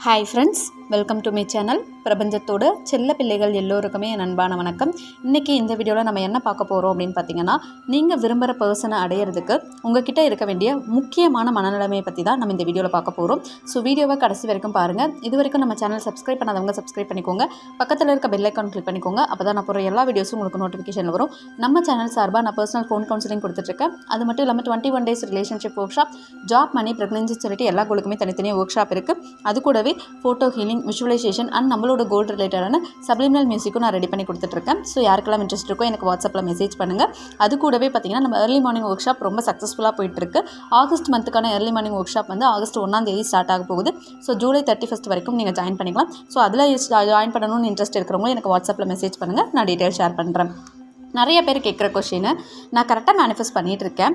Hi friends welcome to my channel பிரபஞ்சத்தோட செல்ல பிள்ளைகள் எல்லோருக்குமே என் அன்பான வணக்கம். இன்றைக்கி இந்த வீடியோவில் நம்ம என்ன பார்க்க போகிறோம் அப்படின்னு பார்த்தீங்கன்னா நீங்கள் விரும்புகிற பர்சனை அடையிறதுக்கு உங்ககிட்ட இருக்க வேண்டிய முக்கியமான மனநிலைமையை பற்றி தான் நம்ம இந்த வீடியோவில் பார்க்க போகிறோம் ஸோ வீடியோவை கடைசி வரைக்கும் பாருங்கள் இது வரைக்கும் நம்ம சேனல் சப்ஸ்கிரைப் பண்ணாதவங்க சப்ஸ்கிரைப் பண்ணிக்கோங்க. பக்கத்தில் இருக்க பெல் ஐக்கான் கிளிக் பண்ணிக்கோங்க. அப்போ தான் நான் போகிற எல்லா வீடியோஸும் உங்களுக்கு நோட்டிஃபிகேஷன் வரும். நம்ம சேனல் சார்பாக நான் பர்சனல் ஃபோன் கவுன்சிலிங் கொடுத்துட்ருக்கேன். அது மட்டும் இல்லாமல் twenty one days relationship workshop job money pregnancy சொல்லிட்டு எல்லா கோளுக்குமே தனித்தனியாக ஒர்க் ஷாப் இருக்குது அது கூடவே ஃபோட்டோ ஹீலிங் விஷுவலைசேஷன் அண்ட் நம்மளோட கோல்டு ரிலேட்டடான சப்ளிமினல் மியூசிக்கும் நான் ரெடி பண்ணி கொடுத்துட்ருக்கேன். ஸோ யாருக்கெல்லாம் இன்ட்ரெஸ்ட் இருக்கோ எனக்கு வாட்ஸ்அப்பில் மெசேஜ் பண்ணுங்கள் அது கூடவே பார்த்தீங்கன்னா நம்ம ஏர்லி மார்னிங் ஒர்க் ஷாப் ரொம்ப சக்ஸஸ்ஃபுல்லாக போயிட்டுருக்கு ஆகஸ்ட் மந்த்துக்கான ஏர்லி மார்னிங் ஒர்க் ஷாப் வந்து ஆகஸ்ட் ஒன்றாம் தேதி ஸ்டார்ட் ஆக போகுது. ஸோ ஜூலை தேர்ட்டி ஃபஸ்ட் வரைக்கும் நீங்கள் ஜாயின் பண்ணிக்கலாம். ஸோ அதில் ஜாயின் பண்ணணும்னு இன்ட்ரெஸ்ட் இருக்கிறவங்க எனக்கு வாட்ஸ்அப்பில் மெசேஜ் பண்ணுங்கள் நான் டீட்டெயில் ஷேர் பண்ணுறேன் நிறைய பேர் கேட்குற கொஷின் நான் கரெக்டாக மேனிஃபெஸ்ட் பண்ணிகிட்டு இருக்கேன்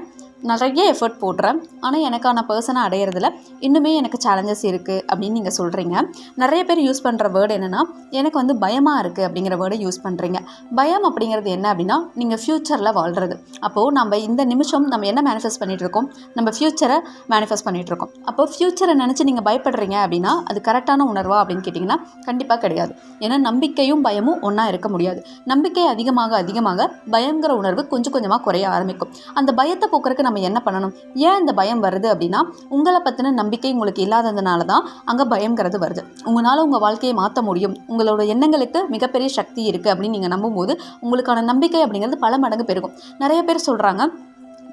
நிறைய எஃபர்ட் போடுறேன். ஆனால் எனக்கான பர்சனை அடையிறதுல இன்னுமே எனக்கு சேலஞ்சஸ் இருக்குது அப்படின்னு நீங்கள் சொல்கிறீங்க நிறைய பேர் யூஸ் பண்ணுற வேர்டு என்னென்னா எனக்கு வந்து பயமாக இருக்குது அப்படிங்கிற வேர்டை யூஸ் பண்ணுறீங்க பயம் அப்படிங்கிறது என்ன அப்படின்னா நீங்கள் ஃப்யூச்சரில் வாழ்கிறது அப்போது நம்ம இந்த நிமிஷம் நம்ம என்ன மேனிஃபெஸ்ட் பண்ணிகிட்டு இருக்கோம் நம்ம ஃப்யூச்சரை மேனிஃபெஸ்ட் பண்ணிகிட்டு இருக்கோம் அப்போ ஃப்யூச்சரை நினச்சி நீங்கள் பயப்படுறீங்க அப்படின்னா அது கரெக்டான உணர்வா அப்படின்னு கேட்டிங்கன்னா கண்டிப்பாக கிடையாது. ஏன்னா நம்பிக்கையும் பயமும் ஒன்றா இருக்க முடியாது. நம்பிக்கை அதிகமாக அதிகமாக பயங்கிற உணர்வு கொஞ்சம் கொஞ்சமாக குறைய ஆரம்பிக்கும். அந்த பயத்தை போக்குறதுக்கு நம்ம நம்ம என்ன பண்ணணும்? ஏன் இந்த பயம் வருது அப்படின்னா உங்களை பற்றின நம்பிக்கை உங்களுக்கு இல்லாததுனால தான் அங்கே பயங்கிறது வருது. உங்களால் உங்கள் வாழ்க்கையை மாற்ற முடியும். உங்களோட எண்ணங்களுக்கு மிகப்பெரிய சக்தி இருக்குது அப்படின்னு நீங்கள் நம்பும்போது உங்களுக்கான நம்பிக்கை அப்படிங்கிறது பல மடங்கு பெருகும். நிறைய பேர் சொல்கிறாங்க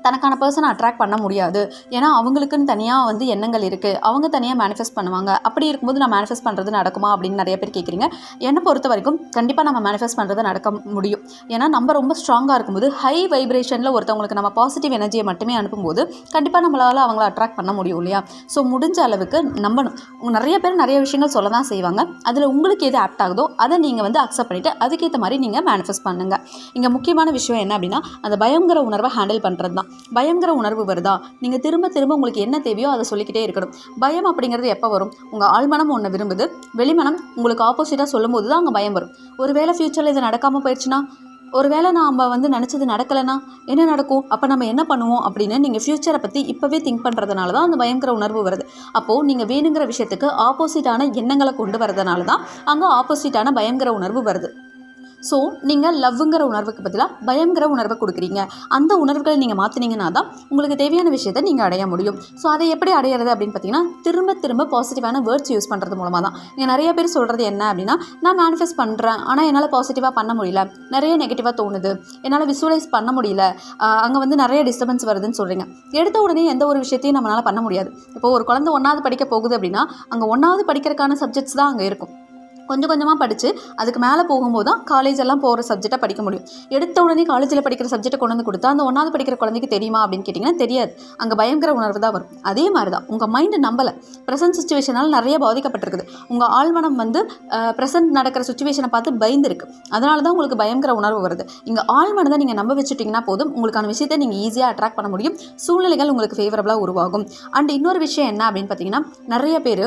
தனக்கான பர்சனை அட்ராக்ட் பண்ண முடியாது. ஏன்னா அவங்களுக்குன்னு தனியாக வந்து எண்ணங்கள் இருக்குது அவங்க தனியாக மேனிஃபெஸ்ட் பண்ணுவாங்க. அப்படி இருக்கும்போது நான் மேனிஃபெஸ்ட் பண்ணுறது நடக்குமா அப்படின்னு நிறைய பேர் கேட்குறீங்க என்னை பொறுத்த வரைக்கும் கண்டிப்பாக நம்ம மேனிஃபெஸ்ட் பண்ணுறது நடக்க முடியும். ஏன்னா நம்ம ரொம்ப ஸ்ட்ராங்காக இருக்கும்போது ஹை வைப்ரேஷனில் ஒருத்தவங்களுக்கு நம்ம பாசிட்டிவ் எனர்ஜியை மட்டுமே அனுப்பும்போது கண்டிப்பாக நம்மளால் அவங்கள அட்ராக்ட் பண்ண முடியும் இல்லையா? ஸோ முடிஞ்ச அளவுக்கு நம்பணும் நிறைய பேர் நிறைய விஷயங்கள் சொல்ல தான் செய்வாங்க. அதில் உங்களுக்கு எது ஆப்ட் ஆகுதோ அதை நீங்கள் வந்து அக்செப்ட் பண்ணிவிட்டு அதுக்கேற்ற மாதிரி நீங்கள் மேனிஃபெஸ்ட் பண்ணுங்கள் இங்கே முக்கியமான விஷயம் என்ன அப்படின்னா அந்த பயங்கிற உணர்வை ஹேண்டில் பண்ணுறது தான் பயங்கிற உணர்வு வருதா? நீங்கள் திரும்ப திரும்ப உங்களுக்கு என்ன தேவையோ அதை சொல்லிக்கிட்டே இருக்கணும். பயம் அப்படிங்கிறது எப்போ வரும்? உங்கள் ஆழ்மனம் ஒன்று விரும்புது. வெளிமனம் உங்களுக்கு ஆப்போசிட்டாக சொல்லும்போது தான் அங்கே பயம் வரும். ஒருவேளை ஃப்யூச்சரில் இது நடக்காமல் போயிடுச்சுன்னா ஒருவேளை நாம் வந்து நினச்சது நடக்கலைன்னா என்ன நடக்கும்? அப்போ நம்ம என்ன பண்ணுவோம் அப்படின்னு நீங்கள் ஃப்யூச்சரை பற்றி இப்போவே திங்க் பண்ணுறதுனால தான் அந்த பயங்கர உணர்வு வருது. அப்போது நீங்கள் வேணுங்கிற விஷயத்துக்கு ஆப்போசிட்டான எண்ணங்களை கொண்டு வரதுனால தான் அங்கே ஆப்போசிட்டான பயங்கர உணர்வு வருது. ஸோ நீங்கள் லவ்ங்கிற உணர்வுக்கு பதிலாக பயங்கிற உணர்வை கொடுக்குறீங்க. அந்த உணர்வுகளை நீங்கள் மாற்றினீங்கன்னா தான் உங்களுக்கு தேவையான விஷயத்தை நீங்கள் அடைய முடியும். ஸோ அதை எப்படி அடையிறது அப்படின்னு பார்த்தீங்கன்னா திரும்ப திரும்ப பாசிட்டிவான வேர்ட்ஸ் யூஸ் பண்ணுறது மூலமாக தான். நீங்கள் நிறைய பேர் சொல்கிறது என்ன அப்படின்னா நான் மேனிஃபெஸ்ட் பண்ணுறேன் ஆனால் என்னால் பாசிட்டிவாக பண்ண முடியல. நிறைய நெகட்டிவாக தோணுது. என்னால் விசுவலைஸ் பண்ண முடியல. அங்கே வந்து நிறைய டிஸ்டர்பன்ஸ் வருதுன்னு சொல்கிறீங்க எடுத்த உடனே எந்த ஒரு விஷயத்தையும் நம்மளால் பண்ண முடியாது. இப்போ ஒரு குழந்தை ஒன்றாவது படிக்க போகுது அப்படின்னா அங்கே ஒன்றாவது படிக்கிறதுக்கான சப்ஜெக்ட்ஸ் தான் அங்கே இருக்கும். கொஞ்சம் கொஞ்சமாக படித்து அதுக்கு மேலே போகும்போது தான் காலேஜ் எல்லாம் போகிற சப்ஜெக்டாக படிக்க முடியும். எடுத்த உடனே காலேஜில் படிக்கிற சப்ஜெக்ட்டை கொண்டு வந்து கொடுத்தா அந்த ஒன்றாவது படிக்கிற குழந்தைக்கு தெரியுமா அப்படின்னு கேட்டிங்கன்னா தெரியாது. அங்கே பயங்கர உணர்வு தான் வரும். அதே மாதிரி தான் உங்கள் மைண்டு நம்பலை ப்ரெசன்ட் சுச்சுவேஷனால் நிறைய பாதிக்கப்பட்டிருக்குது. உங்கள் ஆழ்மனம் வந்து ப்ரெசன்ட் நடக்கிற சுச்சுவேஷனை பார்த்து பயந்துருக்கு. அதனால தான் உங்களுக்கு பயங்கர உணர்வு வருது. இங்கே ஆழ்மனதை நீங்கள் நம்ப வச்சுட்டிங்கன்னா போதும். உங்களுக்கான விஷயத்தை நீங்கள் ஈஸியாக அட்ராக்ட் பண்ண முடியும். சூழ்நிலைகள் உங்களுக்கு ஃபேவரபுளாக உருவாகும். அண்ட் இன்னொரு விஷயம் என்ன அப்படின்னு பார்த்தீங்கன்னா நிறைய பேர்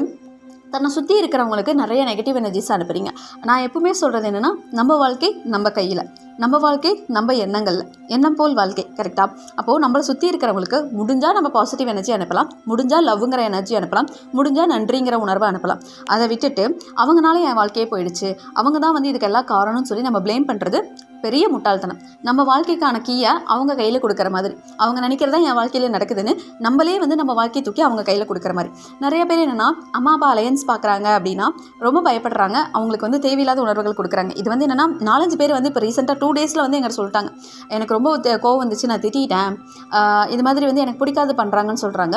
தன்னை சுற்றி இருக்கிறவங்களுக்கு நிறைய நெகட்டிவ் எனர்ஜிஸ் அனுப்புறீங்க. நான் எப்பவுமே சொல்கிறது என்னென்னா நம்ம வாழ்க்கை நம்ம கையில். நம்ம வாழ்க்கை நம்ம எண்ணங்களில். எண்ணம் போல் வாழ்க்கை? கரெக்டாக அப்போது நம்மளை சுற்றி இருக்கிறவங்களுக்கு முடிஞ்சால் நம்ம பாசிட்டிவ் எனர்ஜி அனுப்பலாம். முடிஞ்சால் லவ்ங்கிற எனர்ஜி அனுப்பலாம். முடிஞ்சால் நன்றிங்கிற உணர்வை அனுப்பலாம். அதை விட்டுட்டு அவங்கனால என் வாழ்க்கையே போயிடுச்சு. அவங்க தான் வந்து இதுக்கெல்லாம் காரணம்னு சொல்லி நம்ம ப்ளேம் பண்ணுறது பெரிய முட்டாள்தனம். நம்ம வாழ்க்கைக்கான கீயை அவங்க கையில் கொடுக்குற மாதிரி. அவங்க நினைக்கிறதா என் வாழ்க்கையில் நடக்குதுன்னு நம்மளே வந்து நம்ம வாழ்க்கையை தூக்கி அவங்க கையில் கொடுக்குற மாதிரி. நிறைய பேர் என்னென்னா அம்மா அப்பா அலையன்ஸ் பார்க்குறாங்க அப்படின்னா ரொம்ப பயப்படுறாங்க. அவங்களுக்கு வந்து தேவையில்லாத உணர்வுகள் கொடுக்குறாங்க. இது வந்து என்னென்னா நாலஞ்சு பேர் வந்து இப்போ ரீசெண்டாக டூ டேஸில் வந்து எங்கிட்ட சொல்லிட்டாங்க. எனக்கு ரொம்ப கோவம் வந்துச்சு நான் திட்டிட்டேன். இது மாதிரி வந்து எனக்கு பிடிக்காது பண்ணுறாங்கன்னு சொல்கிறாங்க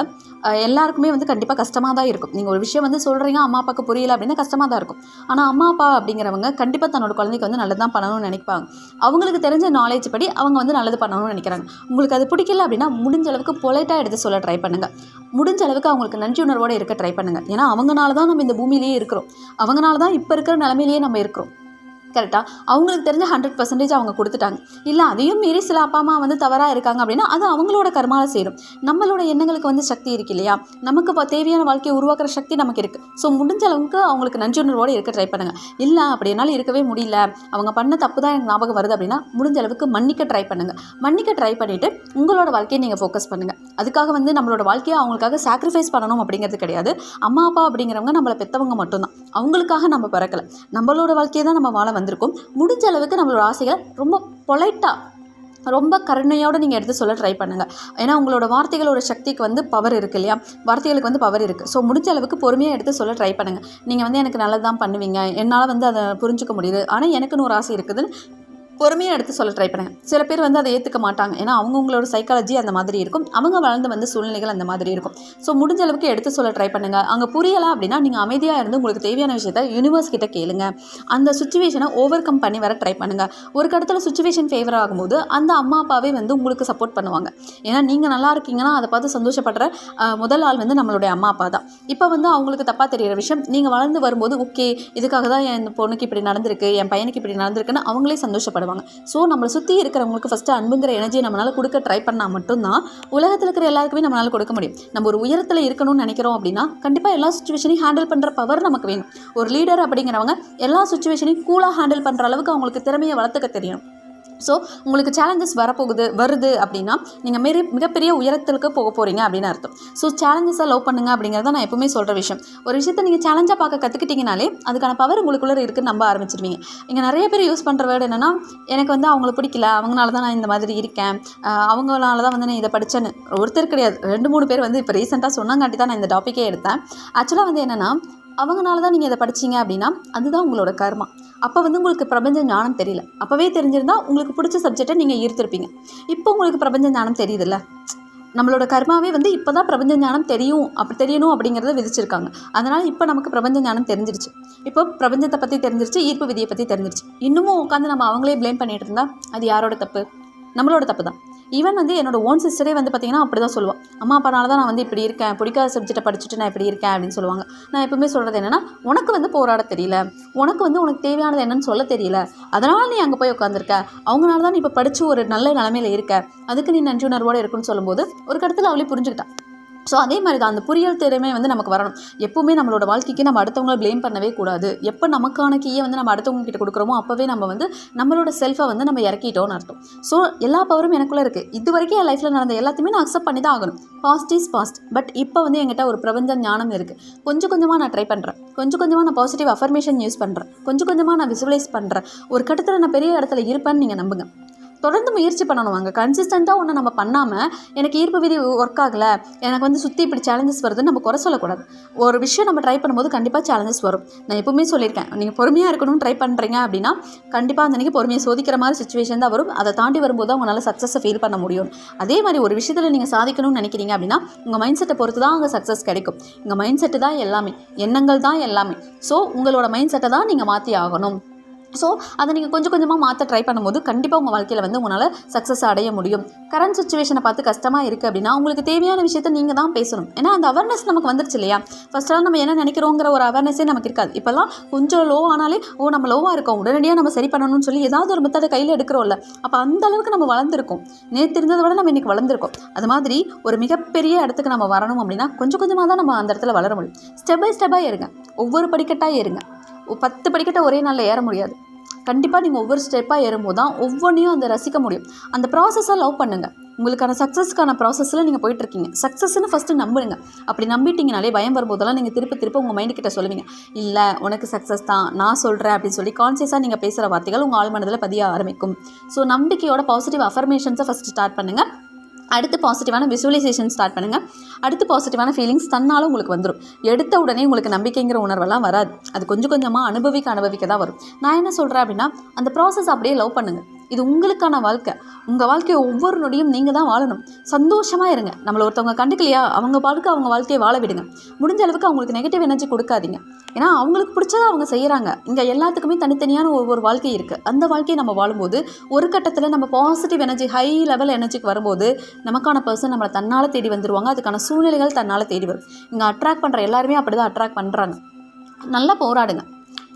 எல்லாருக்குமே வந்து கண்டிப்பாக கஷ்டமாக தான் இருக்கும். நீங்கள் ஒரு விஷயம் வந்து சொல்கிறீங்க அம்மா அப்பாவுக்கு புரியல அப்படின்னா கஷ்டமாக தான் இருக்கும். ஆனால் அம்மா அப்பா அப்படிங்கிறவங்க கண்டிப்பாக தன்னோட குழந்தைக்கு வந்து நல்லதான் பண்ணணும்னு நினைப்பாங்க. அவங்களுக்கு தெரிஞ்ச நாலேஜ் படி அவங்க வந்து நல்லது பண்ணணும்னு நினைக்கிறாங்க. உங்களுக்கு அது பிடிக்கல அப்படின்னா முடிஞ்ச அளவுக்கு பொலைட்டாக எடுத்து சொல்ல ட்ரை பண்ணுங்கள் முடிஞ்ச அளவுக்கு அவங்களுக்கு நன்றி உணர்வோடு இருக்க ட்ரை பண்ணுங்கள் ஏன்னா அவங்கனால தான் நம்ம இந்த பூமியிலேயே இருக்கிறோம். அவங்கனால தான் இப்போ இருக்கிற நிலமையிலேயே நம்ம இருக்கிறோம். கரெக்டாக அவங்களுக்கு தெரிஞ்ச ஹண்ட்ரட் பர்சன்டேஜ் அவங்க கொடுத்துட்டாங்க. இல்லை அதையும் மீறி சில அப்பா அம்மா வந்து தவறாக இருக்காங்க அப்படின்னா அது அவங்களோட கர்மால சேரும். நம்மளோட எண்ணங்களுக்கு வந்து சக்தி இருக்கு இல்லையா? நமக்கு இப்போ தேவையான வாழ்க்கையை உருவாக்குற சக்தி நமக்கு இருக்குது ஸோ முடிஞ்ச அளவுக்கு அவங்களுக்கு நன்றியுணர்வோடு இருக்க ட்ரை பண்ணுங்க. இல்லை அப்படி என்னால் இருக்கவே முடியல. அவங்க பண்ண தப்பு தான் எனக்கு ஞாபகம் வருது அப்படின்னா முடிஞ்ச அளவுக்கு மன்னிக்க ட்ரை பண்ணுங்கள் மன்னிக்க ட்ரை பண்ணிவிட்டு உங்களோட வாழ்க்கையை நீங்கள் ஃபோக்கஸ் பண்ணுங்கள் அதுக்காக வந்து நம்மளோட வாழ்க்கையை அவங்களுக்காக சாக்ரிஃபைஸ் பண்ணணும் அப்படிங்கிறது கிடையாது. அம்மா அப்பா அப்படிங்கிறவங்க நம்மளை பெற்றவங்க மட்டும்தான். அவங்களுக்காக நம்ம பிறக்கலை. நம்மளோட வாழ்க்கையை தான் நம்ம வாழ வந்து வந்திருக்கோம். முடிஞ்ச அளவுக்கு நம்மளோட ஆசைகளை ரொம்ப பொலைட்டாக ரொம்ப கருணையோடு நீங்கள் எடுத்து சொல்ல ட்ரை பண்ணுங்கள் ஏன்னா உங்களோட வார்த்தைகளோட சக்திக்கு வந்து பவர் இருக்குது இல்லையா? வார்த்தைகளுக்கு வந்து பவர் இருக்குது ஸோ முடிஞ்ச அளவுக்கு பொறுமையாக எடுத்து சொல்ல ட்ரை பண்ணுங்கள் நீங்கள் வந்து எனக்கு நல்லது தான் பண்ணுவீங்க. என்னால் வந்து அதை புரிஞ்சுக்க முடியுது. ஆனால் எனக்குன்னு ஒரு ஆசை இருக்குதுன்னு பொறுமையாக எடுத்து சொல்ல ட்ரை பண்ணுங்கள் சில பேர் வந்து அதை ஏற்றுக்க மாட்டாங்க. ஏன்னா அவங்கவுங்களோட சைக்காலஜி அந்த மாதிரி இருக்கும். அவங்க வளர்ந்து வந்த சூழ்நிலைகள் அந்த மாதிரி இருக்கும். ஸோ முடிஞ்ச அளவுக்கு எடுத்து சொல்ல ட்ரை பண்ணுங்கள் அங்கே புரியலாம் அப்படின்னா நீங்கள் அமைதியாக இருந்து உங்களுக்கு தேவையான விஷயத்த யூனிவர்ஸ் கிட்ட கேளுங்க. அந்த சுச்சுவேஷனை ஓவர் கம் பண்ணி வர ட்ரை பண்ணுங்கள் ஒரு கடத்தில் சுச்சுவேஷன் ஃபேவர் ஆகும்போது அந்த அம்மா அப்பாவே வந்து உங்களுக்கு சப்போர்ட் பண்ணுவாங்க. ஏன்னா நீங்கள் நல்லா இருக்கீங்கன்னா அதை பார்த்து சந்தோஷப்படுற முதல் ஆள் வந்து நம்மளுடைய அம்மா அப்பா தான். இப்போ வந்து அவங்களுக்கு தப்பாக தெரியிற விஷயம் நீங்கள் வளர்ந்து வரும்போது ஓகே இதுக்காக தான் என் பொண்ணுக்கு இப்படி நடந்திருக்கு என் பையனுக்கு இப்படி நடந்திருக்குன்னு அவங்களே சந்தோஷப்படுவாங்க. ஸோ நம்மளை சுற்றி இருக்கிறவங்களுக்கு ஃபஸ்ட்டு அன்புங்கிற எனர்ஜியை நம்மளால் கொடுக்க ட்ரை பண்ணால் மட்டும்தான் உலகத்தில் இருக்கிற எல்லாருக்குமே நம்மளால் கொடுக்க முடியும். நம்ம ஒரு உயரத்தில் இருக்கணும்னு நினைக்கிறோம் அப்படின்னா கண்டிப்பாக எல்லா சுச்சுவேஷனையும் ஹேண்டில் பண்ணுற பவர் நமக்கு வேணும். ஒரு லீடர் அப்படிங்கிறவங்க எல்லா சுச்சுவேஷனையும் கூலாக ஹேண்டில் பண்ணுற அளவுக்கு அவங்களுக்கு திறமையை வளர்த்துக்க தெரியணும் ஸோ உங்களுக்கு சேலஞ்சஸ் வரப்போகுது வருது அப்படின்னா நீங்கள் மிக மிகப்பெரிய உயரத்திற்கு போக போகிறீங்க அப்படின்னு அர்த்தம். ஸோ சேலஞ்சஸை லவ் பண்ணுங்க அப்படிங்கிறத நான் எப்பவுமே சொல்கிற விஷயம். ஒரு விஷயத்தை நீங்கள் சேலஞ்சாக பார்க்க கற்றுக்கிட்டிங்கனாலே அதுக்கான பவர் உங்களுக்குள்ளே இருக்குன்னு நம்ப ஆரம்பிச்சிருவீங்க. இங்கே நிறைய பேர் யூஸ் பண்ணுற வேர்டு என்னென்னா எனக்கு வந்து அவங்கள பிடிக்கல அவங்களால தான் நான் இந்த மாதிரி இருக்கேன். அவங்களால தான் வந்து நான் இதை படித்தேன்னு ஒருத்தர் கிடையாது. ரெண்டு மூணு பேர் வந்து இப்போ ரீசெண்டாக சொன்னாங்காட்டி தான் நான் இந்த டாப்பிக்கே எடுத்தேன். ஆக்சுவலாக வந்து என்னென்னா அவங்களால தான் நீங்கள் இதை படிச்சீங்க அப்படின்னா அதுதான் உங்களோட கர்மா. அப்போ வந்து உங்களுக்கு பிரபஞ்ச ஞானம் தெரியல. அப்போவே தெரிஞ்சிருந்தால் உங்களுக்கு பிடிச்ச சப்ஜெக்டை நீங்கள் ஈர்த்திருப்பீங்க. இப்போ உங்களுக்கு பிரபஞ்ச ஞானம் தெரியுதுல்ல? நம்மளோட கர்மாவே வந்து இப்போ தான் பிரபஞ்ச ஞானம் தெரியும் அப்படி தெரியணும் அப்படிங்கிறத விதிச்சிருக்காங்க. அதனால் இப்போ நமக்கு பிரபஞ்ச ஞானம் தெரிஞ்சிருச்சு. இப்போ பிரபஞ்சத்தை பற்றி தெரிஞ்சிருச்சு ஈர்ப்பு விதியை பற்றி தெரிஞ்சிருச்சு. இன்னமும் உட்காந்து நம்ம அவங்களே ப்ளேம் பண்ணிட்டு இருந்தால் அது யாரோட தப்பு? நம்மளோட தப்பு தான் ஈவன் வந்து என்னோட ஓன் சிஸ்டரே வந்து பார்த்தீங்கன்னா அப்படி தான் சொல்லுவாள் அம்மா அப்பானால தான் நான் வந்து இப்படி இருக்கேன். பிடிக்காத சப்ஜெக்ட்டை படிச்சுட்டு நான் இப்படி இருக்கேன் அப்படின்னு சொல்லுவாங்க. நான் எப்பவுமே சொல்கிறது என்னென்னா உனக்கு வந்து போராட தெரியல. உனக்கு வந்து உனக்கு தேவையானது என்னன்னு சொல்ல தெரியல. அதனால் நீ அங்கே போய் உட்காந்துருக்க அவங்களால தான் நீ இப்போ படித்து ஒரு நல்ல நிலமையில இருக்க. அதுக்கு நீ நன்றி உணர்வோடு இருக்குன்னு சொல்லும்போது ஒரு கடத்தில் அவளே புரிஞ்சுக்கிட்டான் ஸோ அதே மாதிரி தான் அந்த புரியல் திறமை வந்து நமக்கு வரணும். எப்பவுமே நம்மளோட வாழ்க்கைக்கு நம்ம அடுத்தவங்கள ப்ளேம் பண்ணவே கூடாது. எப்போ நமக்கான கீயை வந்து நம்ம அடுத்தவங்க கிட்ட கொடுக்குறோமோ அப்போவே நம்ம வந்து நம்மளோட செல்ஃபை வந்து நம்ம இறக்கிட்டோம்னு அர்த்தம். ஸோ எல்லா பவரும் எனக்குள்ளே இருக்குது இது வரைக்கும் என் லைஃப்பில் நடந்த எல்லாத்தையுமே நான் அக்செப்ட் பண்ணி தான் ஆகணும். பாஸ்ட் இஸ் பாஸ்ட் பட் இப்போ வந்து என்கிட்ட ஒரு பிரபஞ்ச ஞானம் இருக்குது கொஞ்சம் கொஞ்சமாக நான் ட்ரை பண்ணுறேன் கொஞ்சம் கொஞ்சமாக நான் பாசிட்டிவ் அஃபர்மேஷன் யூஸ் பண்ணுறேன் கொஞ்சம் கொஞ்சமாக நான் விசுவலைஸ் பண்ணுறேன் ஒரு கட்டத்தில் நான் பெரிய இடத்துல இருப்பேன்னு நீங்கள் நம்புங்க. தொடர்ந்து முயற்சி பண்ணணும் அங்கே. கன்சிஸ்டண்ட்டாக ஒன்று நம்ம பண்ணாமல் எனக்கு ஈர்ப்பு விதி ஒர்க் ஆகலை எனக்கு வந்து சுற்றி இப்படி சேலஞ்சஸ் வருதுன்னு நம்ம குறை சொல்லக்கூடாது. ஒரு விஷயம் நம்ம ட்ரை பண்ணும்போது கண்டிப்பாக சேலஞ்சஸ் வரும். நான் எப்பவுமே சொல்லியிருக்கேன் நீங்கள் பொறுமையாக இருக்கணும்னு ட்ரை பண்ணுறீங்க அப்படின்னா கண்டிப்பாக அந்த அன்றைக்கி பொறுமையை சோதிக்கிற மாதிரி சுச்சுவேஷன் தான் வரும். அதை தாண்டி வரும்போது தான் உங்களால் சக்ஸஸை ஃபீல் பண்ண முடியும். அதே மாதிரி ஒரு விஷயத்தில் நீங்கள் சாதிக்கணும்னு நினைக்கிறீங்க அப்படின்னா உங்கள் மைண்ட் செட்டை பொறுத்து தான் அங்கே சக்ஸஸ் கிடைக்கும். உங்கள் மைண்ட் செட்டு தான் எல்லாமே எண்ணங்கள் தான் எல்லாமே. ஸோ உங்களோட மைண்ட் செட்டை தான் நீங்கள் மாற்றி ஆகணும். ஸோ அதை நீங்கள் கொஞ்சம் கொஞ்சமாக மாற்ற ட்ரை பண்ணும்போது கண்டிப்பாக உங்கள் வாழ்க்கையில் வந்து உங்களால் சக்ஸஸ் அடைய முடியும். கரண்ட் சுச்சுவேஷனை பார்த்து கஷ்டமாக இருக்குது அப்படின்னா உங்களுக்கு தேவையான விஷயத்தை நீங்கள் தான் பேசணும். ஏன்னா அந்த அவேர்னஸ் நமக்கு வந்துருச்சு இல்லையா? ஃபஸ்ட்டெல்லாம் நம்ம என்ன நினைக்கிறோங்கிற ஒரு அவேர்னஸே நமக்கு இருக்காது. இப்போல்லாம் கொஞ்சம் லோ ஆனாலே ஓ நம்ம லோவாக இருக்கோம். உடனடியாக நம்ம சரி பண்ணணும்னு சொல்லி ஏதாவது ஒரு மெத்தடை கையில் எடுக்கிறோம்ல அப்போ அந்த அளவுக்கு நம்ம வளர்ந்துருக்கோம். நேற்று இருந்ததை விட நம்ம இன்றைக்கி வளர்ந்துருக்கோம். அது மாதிரி ஒரு மிகப்பெரிய இடத்துக்கு நம்ம வரணும் அப்படின்னா கொஞ்சம் கொஞ்சமாக தான் நம்ம அந்த இடத்துல வளர முடியும். ஸ்டெப் பை ஸ்டெப்பாக ஏறுங்க. ஒவ்வொரு படிக்கட்டாக ஏறுங்க. பத்து படிக்கட்டை ஒரே நாளில் ஏற முடியாது. கண்டிப்பாக நீங்கள் ஒவ்வொரு ஸ்டெப்பாக ஏறும்போது தான் ஒவ்வொன்றையும் அதை ரசிக்க முடியும். அந்த ப்ராசஸை லவ் பண்ணுங்கள் உங்களுக்கான சக்ஸஸ்க்கான ப்ராசஸில் நீங்கள் போயிட்டுருக்கீங்க. சக்ஸஸ்ன்னு ஃபஸ்ட்டு நம்புங்க. அப்படி நம்பிட்டீங்கனாலே பயம் வரும்போதெல்லாம் நீங்கள் திருப்பி திருப்பி உங்கள் மைண்டு கிட்ட சொல்லுவீங்க. இல்லை உனக்கு சக்ஸஸ் தான். நான் சொல்கிறேன் அப்படின்னு சொல்லி கான்சியஸாக நீங்கள் பேசுகிற வார்த்தைகள் உங்கள் ஆள் மனதில் பதிய ஆரம்பிக்கும். ஸோ நம்பிக்கையோட பாசிட்டிவ் அஃபர்மேஷன்ஸை ஃபஸ்ட்டு ஸ்டார்ட் பண்ணுங்கள் அடுத்து பாசிட்டிவான விசுவலைசேஷன் ஸ்டார்ட் பண்ணுங்கள் அடுத்து பாசிட்டிவான ஃபீலிங்ஸ் தன்னால் உங்களுக்கு வந்துடும் எடுத்த உடனே உங்களுக்கு நம்பிக்கைங்கிற உணர்வெல்லாம் வராது. அது கொஞ்சம் கொஞ்சமாக அனுபவிக்க அனுபவிக்க தான் வரும். நான் என்ன சொல்கிறேன் அப்படின்னா அந்த ப்ராசஸ் அப்படியே லவ் பண்ணுங்கள் இது உங்களுக்கான வாழ்க்கை. உங்கள் வாழ்க்கையை ஒவ்வொரு நொடியும் நீங்கள் தான் வாழணும். சந்தோஷமாக இருங்க. நம்மளை ஒருத்தவங்க கண்டுக்கலையா? அவங்க வாழ்க்கை அவங்க வாழ்க்கையை வாழ விடுங்க. முடிஞ்ச அளவுக்கு அவங்களுக்கு நெகட்டிவ் எனர்ஜி கொடுக்காதீங்க. ஏன்னா அவங்களுக்கு பிடிச்சதை அவங்க செய்கிறாங்க இங்கே எல்லாத்துக்குமே தனித்தனியான ஒவ்வொரு வாழ்க்கை இருக்குது அந்த வாழ்க்கையை நம்ம வாழும்போது ஒரு கட்டத்தில் நம்ம பாசிட்டிவ் எனர்ஜி ஹை லெவல் எனர்ஜிக்கு வரும்போது நமக்கான பர்சன் நம்மளை தன்னால் தேடி வந்துடுவாங்க அதுக்கான சூழ்நிலைகள் தன்னால் தேடி வரும். இங்கே அட்ராக்ட் பண்ணுற எல்லாருமே அப்படி தான் அட்ராக்ட் பண்ணுறாங்க நல்லா போராடுங்க.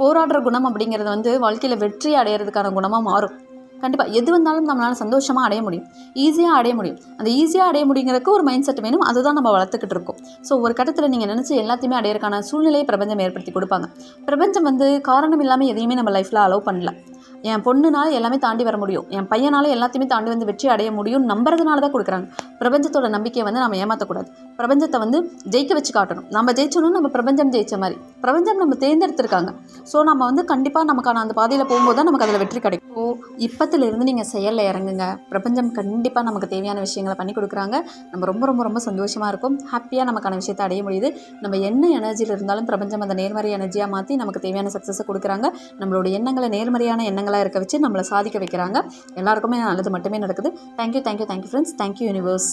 போராடுற குணம் அப்படிங்கிறது வந்து வாழ்க்கையில் வெற்றி அடையிறதுக்கான குணமாக மாறும். கண்டிப்பாக எது வந்தாலும் நம்மளால் சந்தோஷமாக அடைய முடியும். ஈஸியாக அடைய முடியும். அந்த ஈஸியாக அடைய முடியுங்கிறதுக்கு ஒரு மைண்ட் செட் வேணும். அதுதான் நம்ம வளர்த்துக்கிட்டு இருக்கோம். ஸோ ஒரு கட்டத்தில் நீங்கள் நினச்சி எல்லாத்தையுமே அடையிறக்கான சூழ்நிலையை பிரபஞ்சம் ஏற்படுத்தி கொடுப்பாங்க. பிரபஞ்சம் வந்து காரணம் இல்லாமல் எதையுமே நம்ம லைஃப்பில் அலோவ் பண்ணல. என் பொண்ணுனால எல்லாமே தாண்டி வர முடியும். என் பையனால எல்லாத்தையுமே தாண்டி வந்து வெற்றி அடைய முடியும் நம்புறதுனால தான் கொடுக்குறாங்க. பிரபஞ்சத்தோட நம்பிக்கையை வந்து நம்ம ஏமாற்றக்கூடாது பிரபஞ்சத்தை வந்து ஜெயிக்க வச்சு காட்டணும். நம்ம ஜெயிச்சணும் நம்ம பிரபஞ்சம் ஜெயிச்ச மாதிரி. பிரபஞ்சம் நம்ம தேர்ந்தெடுத்திருக்காங்க. ஸோ நம்ம வந்து கண்டிப்பாக நமக்கான அந்த பாதையில் போகும்போது தான் நமக்கு அதில் வெற்றி கிடைக்கும். ஸோ இப்பத்திலிருந்து நீங்கள் செயலில் இறங்குங்க. பிரபஞ்சம் கண்டிப்பாக நமக்கு தேவையான விஷயங்களை பண்ணி கொடுக்குறாங்க. நம்ம ரொம்ப ரொம்ப ரொம்ப சந்தோஷமாக இருக்கும். ஹாப்பியாக நமக்கான விஷயத்தை அடைய முடியுது. நம்ம என்ன எனர்ஜியில் இருந்தாலும் பிரபஞ்சம் அந்த நேர்மறை எனர்ஜியாக மாற்றி நமக்கு தேவையான சக்ஸஸை கொடுக்குறாங்க. நம்மளோட எண்ணங்களை நேர்மறையான எண்ணங்களாக இருக்க வச்சு நம்மளை சாதிக்க வைக்கிறாங்க. எல்லாருக்குமே நல்லது மட்டுமே நடக்குது. Thank you thank you thank you friends thank you universe